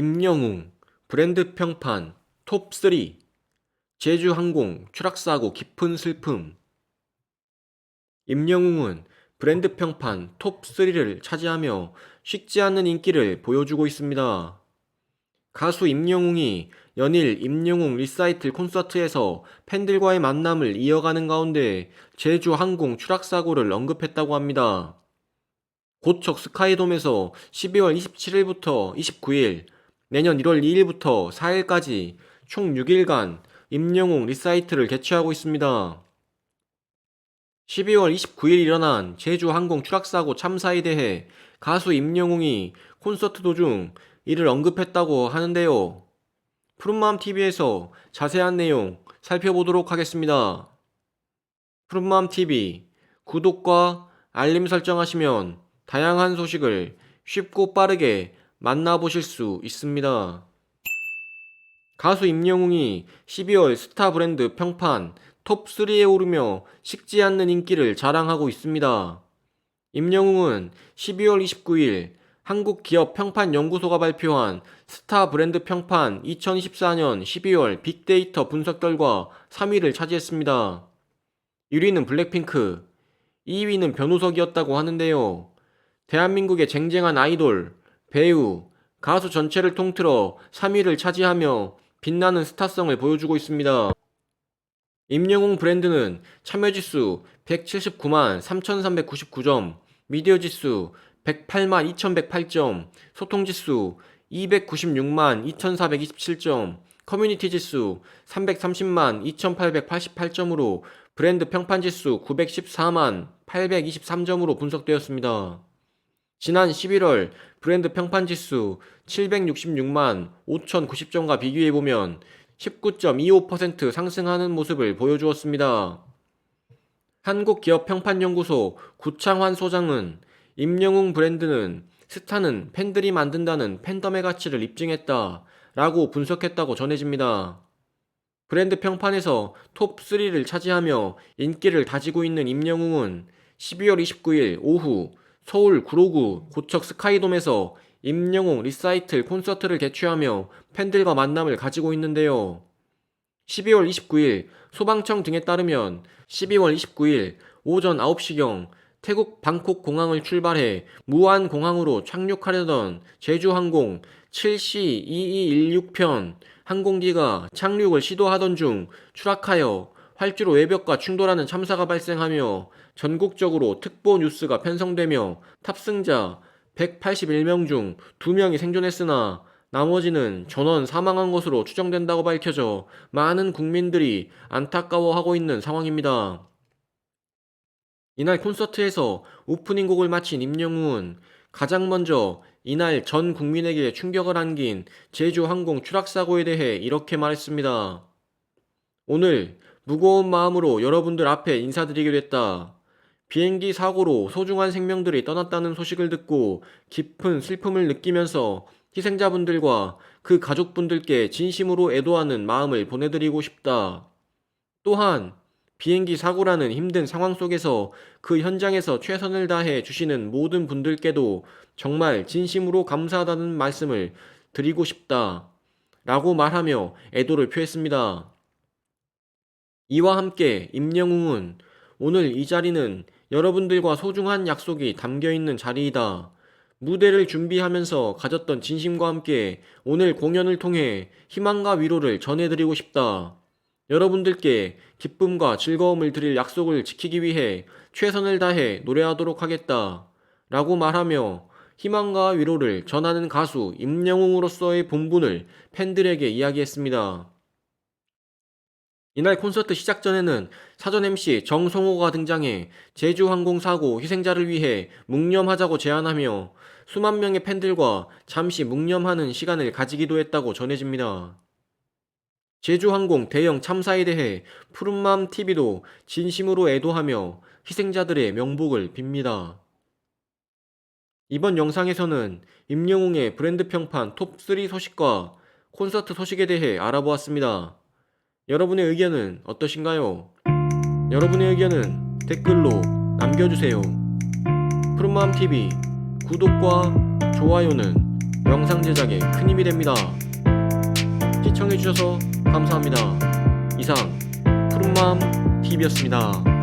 임영웅 브랜드 평판 톱3 제주항공 추락사고 깊은 슬픔 임영웅은 브랜드 평판 톱3를 차지하며 식지 않는 인기를 보여주고 있습니다. 가수 임영웅이 연일 임영웅 리사이틀 콘서트에서 팬들과의 만남을 이어가는 가운데 제주항공 추락사고를 언급했다고 합니다. 고척 스카이돔에서 12월 27일부터 29일, 내년 1월 2일부터 4일까지 총 6일간 임영웅 리사이트를 개최하고 있습니다. 12월 29일 일어난 제주 항공 추락사고 참사에 대해 가수 임영웅이 콘서트 도중 이를 언급했다고 하는데요. 푸른마음TV에서 자세한 내용 살펴보도록 하겠습니다. 푸른마음TV 구독과 알림 설정하시면 다양한 소식을 쉽고 빠르게 만나보실 수 있습니다. 가수 임영웅이 12월 스타 브랜드 평판 톱3에 오르며 식지 않는 인기를 자랑하고 있습니다. 임영웅은 12월 29일 한국 기업 평판 연구소가 발표한 스타 브랜드 평판 2024년 12월 빅데이터 분석 결과 3위를 차지했습니다. 1위는 블랙핑크, 2위는 변우석이었다고 하는데요. 대한민국의 쟁쟁한 아이돌, 배우, 가수 전체를 통틀어 3위를 차지하며 빛나는 스타성을 보여주고 있습니다. 임영웅 브랜드는 참여지수 179만 3,399점, 미디어지수 108만 2,108점, 소통지수 296만 2,427점, 커뮤니티 지수 330만 2,888점으로 브랜드 평판 지수 914만 823점으로 분석되었습니다. 지난 11월 브랜드 평판 지수 766만 5,090점과 비교해 보면 19.25% 상승하는 모습을 보여주었습니다. 한국기업평판연구소 구창환 소장은 임영웅 브랜드는 스타는 팬들이 만든다는 팬덤의 가치를 입증했다 라고 분석했다고 전해집니다. 브랜드 평판에서 톱3를 차지하며 인기를 다지고 있는 임영웅은 12월 29일 오후 서울 구로구 고척 스카이돔에서 임영웅 리사이틀 콘서트를 개최하며 팬들과 만남을 가지고 있는데요. 12월 29일 소방청 등에 따르면 12월 29일 오전 9시경 태국 방콕 공항을 출발해 무안 공항으로 착륙하려던 제주항공 7C2216편 항공기가 착륙을 시도하던 중 추락하여 활주로 외벽과 충돌하는 참사가 발생하며 전국적으로 특보 뉴스가 편성되며 탑승자 181명 중 2명이 생존했으나 나머지는 전원 사망한 것으로 추정된다고 밝혀져 많은 국민들이 안타까워하고 있는 상황입니다. 이날 콘서트에서 오프닝 곡을 마친 임영웅은 가장 먼저 이날 전 국민에게 충격을 안긴 제주항공 추락사고에 대해 이렇게 말했습니다. 오늘 무거운 마음으로 여러분들 앞에 인사드리게 됐다. 비행기 사고로 소중한 생명들이 떠났다는 소식을 듣고 깊은 슬픔을 느끼면서 희생자분들과 그 가족분들께 진심으로 애도하는 마음을 보내드리고 싶다. 또한 비행기 사고라는 힘든 상황 속에서 그 현장에서 최선을 다해 주시는 모든 분들께도 정말 진심으로 감사하다는 말씀을 드리고 싶다. 라고 말하며 애도를 표했습니다. 이와 함께 임영웅은 오늘 이 자리는 여러분들과 소중한 약속이 담겨 있는 자리이다. 무대를 준비하면서 가졌던 진심과 함께 오늘 공연을 통해 희망과 위로를 전해드리고 싶다. 여러분들께 기쁨과 즐거움을 드릴 약속을 지키기 위해 최선을 다해 노래하도록 하겠다. 라고 말하며 희망과 위로를 전하는 가수 임영웅으로서의 본분을 팬들에게 이야기했습니다. 이날 콘서트 시작 전에는 사전 MC 정성호가 등장해 제주항공 사고 희생자를 위해 묵념하자고 제안하며 수만 명의 팬들과 잠시 묵념하는 시간을 가지기도 했다고 전해집니다. 제주항공 대형 참사에 대해 푸른맘 TV도 진심으로 애도하며 희생자들의 명복을 빕니다. 이번 영상에서는 임영웅의 브랜드 평판 톱3 소식과 콘서트 소식에 대해 알아보았습니다. 여러분의 의견은 어떠신가요? 여러분의 의견은 댓글로 남겨주세요. 푸른마음TV 구독과 좋아요는 영상 제작에 큰 힘이 됩니다. 시청해주셔서 감사합니다. 이상 푸른마음 TV였습니다.